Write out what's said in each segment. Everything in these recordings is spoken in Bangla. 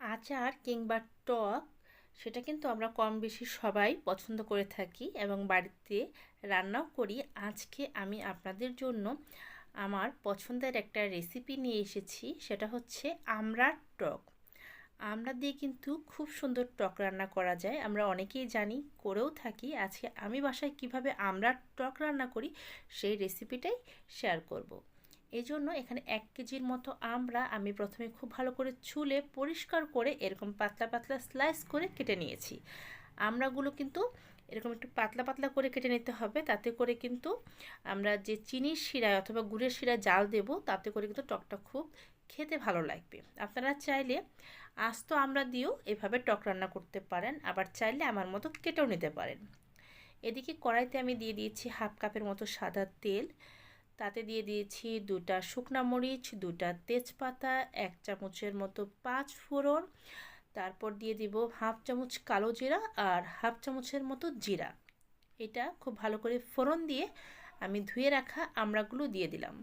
আচার কিংবা টক, সেটা কিন্তু আমরা কম বেশি সবাই পছন্দ করে থাকি এবং বাড়িতে রান্নাও করি। আজকে আমি আপনাদের জন্য আমার পছন্দের একটা রেসিপি নিয়ে এসেছি, সেটা হচ্ছে আমড়ার টক। আমরা দিয়ে কিন্তু খুব সুন্দর টক রান্না করা যায়। আমরা অনেকেই জানি, করেও থাকি। আজকে আমি বাসায় কীভাবে আমড়ার টক রান্না করি, সেই রেসিপিটাই শেয়ার করব। এই জন্য এখানে এক কেজির মতো আমরা আমি প্রথমে খুব ভালো করে চুলে পরিষ্কার করে এরকম পাতলা পাতলা স্লাইস করে কেটে নিয়েছি। আমড়াগুলো কিন্তু এরকম একটু পাতলা পাতলা করে কেটে নিতে হবে, তাতে করে কিন্তু আমরা যে চিনির শিরায় অথবা গুড়ের শিরায় জাল দেব, তাতে করে কিন্তু টকটা খুব খেতে ভালো লাগবে। আপনারা চাইলে আস্ত আমরা দিয়েও এভাবে টক রান্না করতে পারেন, আবার চাইলে আমার মতো কেটেও নিতে পারেন। এদিকে কড়াইতে আমি দিয়ে দিয়েছি হাফ কাপের মতো সাদা তেল তাতে দিয়ে দিয়েছি দুটা শুকনা মরিচ, দুটা তেজপাতা, এক চামচের মতো পাঁচ ফোড়ন। তারপর দিয়ে দিব হাফ চামচ কালো জিরা আর হাফ চামচের মতো জিরা। এটা খুব ভালো করে ফোড়ন দিয়ে আমি ধুয়ে রাখা আমড়াগুলো দিয়ে দিলাম।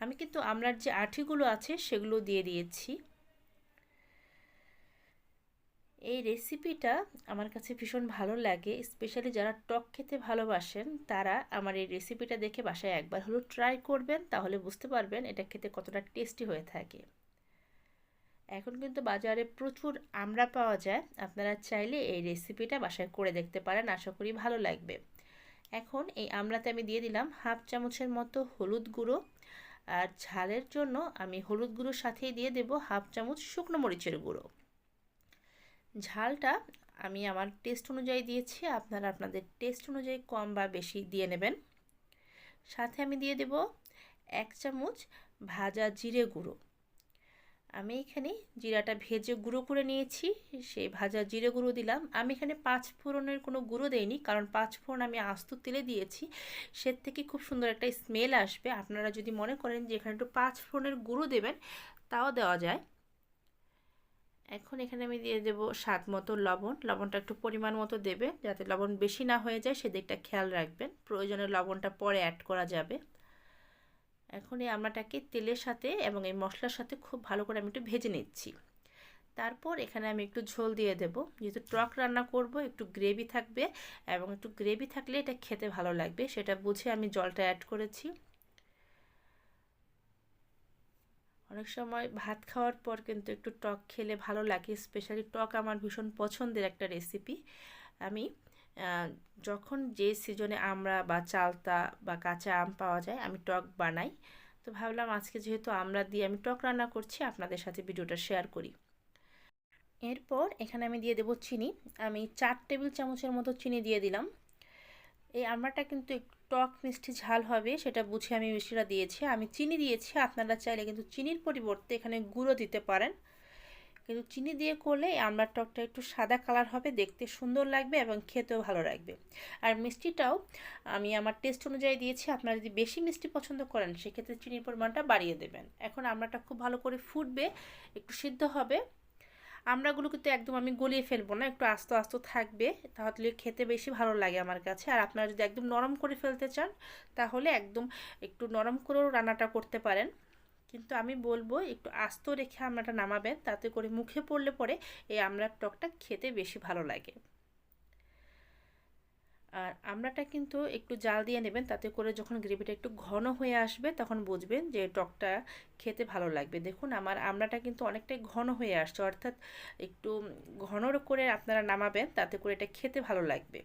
আমি কিন্তু আমড়ার যে আঠিগুলো আছে সেগুলো দিয়ে দিয়েছি। এই রেসিপিটা আমার কাছে ভীষণ ভালো লাগে স্পেশালি যারা টক খেতে ভালোবাসেন, তারা আমার এই রেসিপিটা দেখে বাসায় একবার হলো ট্রাই করবেন, তাহলে বুঝতে পারবেন এটা খেতে কতটা টেস্টি হয়ে থাকে। এখন কিন্তু বাজারে প্রচুর আমড়া পাওয়া যায়, আপনারা চাইলে এই রেসিপিটা বাসায় করে দেখতে পারেন, আশা করি ভালো লাগবে। এখন এই আমড়াতে আমি দিয়ে দিলাম হাফ চামচের মতো হলুদ গুঁড়ো, আর ঝালের জন্য আমি হলুদ গুঁড়োর সাথেই দিয়ে দেব হাফ চামচ শুকনো মরিচের গুঁড়ো। ঝালটা আমি আমার টেস্ট অনুযায়ী দিয়েছি, আপনারা আপনাদের টেস্ট অনুযায়ী কম বা বেশি দিয়ে নেবেন। সাথে আমি দিয়ে দেব এক চামচ ভাজা জিরে গুঁড়ো। আমি এখানে জিরাটা ভেজে গুঁড়ো করে নিয়েছি সেই ভাজা জিরে গুঁড়ো দিলাম। আমি এখানে পাঁচ ফোড়নের কোনো গুঁড়ো দেইনি, কারণ পাঁচ ফোড়ন আমি আস্ত তেলে দিয়েছি সে থেকে খুব সুন্দর একটা স্মেল আসবে। আপনারা যদি মনে করেন যে এখানে একটু পাঁচ ফোড়নের গুঁড়ো দেবেন, তাও দেওয়া যায়। এখন এখানে আমি দিয়ে দেবো স্বাদ মতো লবণ। লবণটা একটু পরিমাণ মতো দেবে যাতে লবণ বেশি না হয়ে যায় সেদিকটা খেয়াল রাখবেন। প্রয়োজনে লবণটা পরে অ্যাড করা যাবে। এখন এই আমড়াটাকে তেলের সাথে এবং এই মশলার সাথে খুব ভালো করে আমি একটু ভেজে নিচ্ছি। তারপর এখানে আমি একটু ঝোল দিয়ে দেব। যেহেতু টক রান্না করব, একটু গ্রেভি থাকবে এবং একটু গ্রেভি থাকলে এটা খেতে ভালো লাগবে। সেটা বুঝে আমি জলটা অ্যাড করেছি। অনেক সময় ভাত খাওয়ার পর কিন্তু একটু টক খেলে ভালো লাগে স্পেশালি টক আমার ভীষণ পছন্দের একটা রেসিপি আমি যখন যে সিজনে আমরা বা চালতা বা কাঁচা আম পাওয়া যায়, আমি টক বানাই। তো ভাবলাম আজকে যেহেতু আমরা দিয়ে আমি টক রান্না করছি, আপনাদের সাথে ভিডিওটা শেয়ার করি। এরপর এখানে আমি দিয়ে দেবো চিনি। আমি চার টেবিল চামচের মতো চিনি দিয়ে দিলাম। এই আমড়াটা কিন্তু একটু টক মিষ্টি ঝাল হবে, সেটা বুঝে আমি মিষ্টিটা দিয়েছি। আমি চিনি দিয়েছি, আপনারা চাইলে কিন্তু চিনির পরিবর্তে এখানে গুঁড়ো দিতে পারেন। কিন্তু চিনি দিয়ে করলে এই আমড়ার টকটা একটু সাদা কালার হবে, দেখতে সুন্দর লাগবে এবং খেতেও ভালো লাগবে। আর মিষ্টিটাও আমি আমার টেস্ট অনুযায়ী দিয়েছি, আপনারা যদি বেশি মিষ্টি পছন্দ করেন, সেক্ষেত্রে চিনির পরিমাণটা বাড়িয়ে দেবেন। এখন আমড়াটা খুব ভালো করে ফুটবে, একটু সিদ্ধ হবে। আমড়াগুলো কিন্তু একদম আমি গলিয়ে ফেলব না, একটু আস্ত আস্ত থাকবে, তাহলে খেতে বেশি ভালো লাগে আমার কাছে। আর আপনারা যদি একদম নরম করে ফেলতে চান, তাহলে একদম একটু নরম করেও রান্নাটা করতে পারেন। কিন্তু আমি বলব, একটু আস্ত রেখে আমড়াটা নামাবেন, তাতে করে মুখে পড়লে পরে এই আমড়ার টকটা খেতে বেশি ভালো লাগে। আর আমড়াটা কিন্তু একটু জাল দিয়ে নেবেন, তাতে করে যখন গ্রেভিটা একটু ঘন হয়ে আসবে তখন বুঝবেন যে টকটা খেতে ভালো লাগবে। দেখুন, আমার আমড়াটা কিন্তু অনেকটাই ঘন হয়ে আসছে, অর্থাৎ একটু ঘন করে আপনারা নামাবেন, তাতে করে এটা খেতে ভালো লাগবে।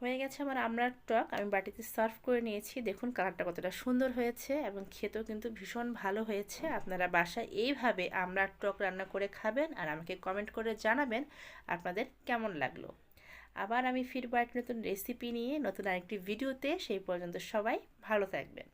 হয়ে গেছে আমার আমড়ার টক, আমি বাটিতে সার্ভ করে নিয়েছি। দেখুন, কালারটা কতটা সুন্দর হয়েছে এবং খেতেও কিন্তু ভীষণ ভালো হয়েছে। আপনারা বাসায় এইভাবে আমড়ার টক রান্না করে খাবেন আর আমাকে কমেন্ট করে জানাবেন আপনাদের কেমন লাগল। আবার আমি ফিরবো এক নতুন রেসিপি নিয়ে, নতুন আরেকটি ভিডিওতে সেই পর্যন্ত সবাই ভালো থাকবেন।